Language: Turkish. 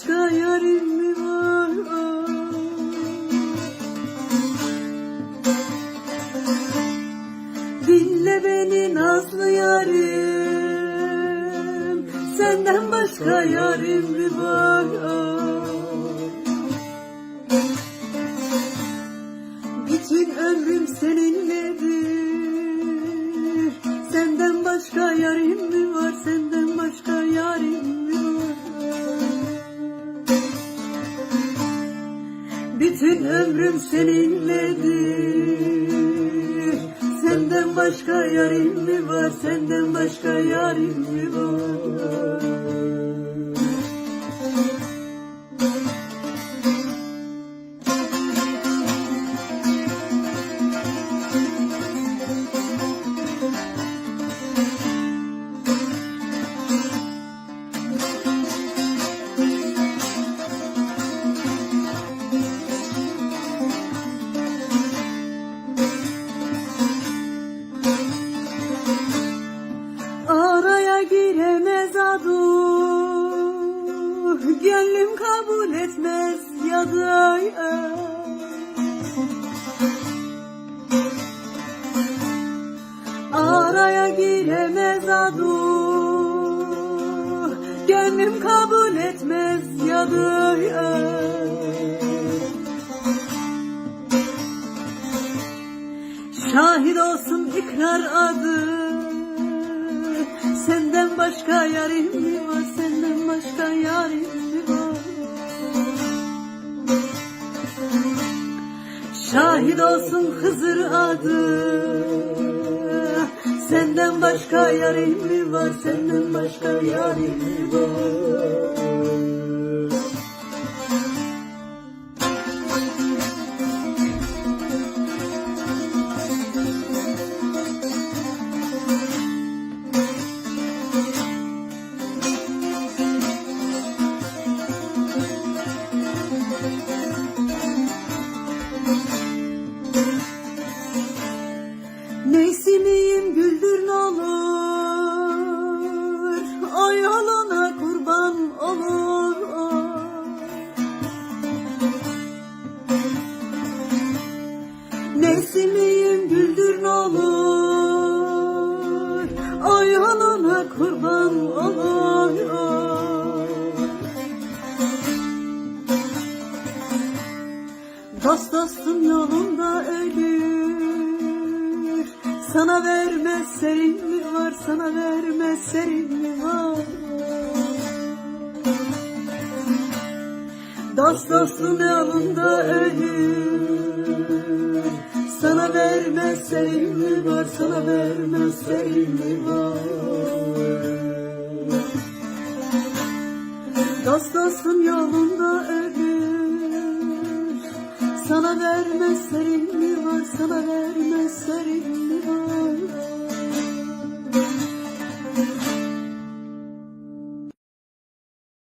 başka yarim mi var? Dinle beni nazlı yarim Senden başka yarim mi var? Bütün ömrüm ömrüm seninledir Senden başka yarim mi var? Senden başka yarim mi var? Giremez adu Gönlüm kabul etmez ya da Araya giremez adu Gönlüm kabul etmez ya da Şahit olsun ikrar adı Senden başka yarim mi var? Senden başka yarim mi var? Şahit olsun Hızır adı. Senden başka yarim mi var? Senden başka yarim mi var O yoluna kurban olur Mevsimiyim güldür ne olur? O yoluna kurban olur Dost dostun yolunda ölür. Sana vermez serin var Sana vermez serin mi var Dost dostun yolunda ölür? Sana vermez serin mi var Sana vermez serin mi var. Dost dostun yolunda ölür. Sana vermez serin mi var Sana vermez serin mi var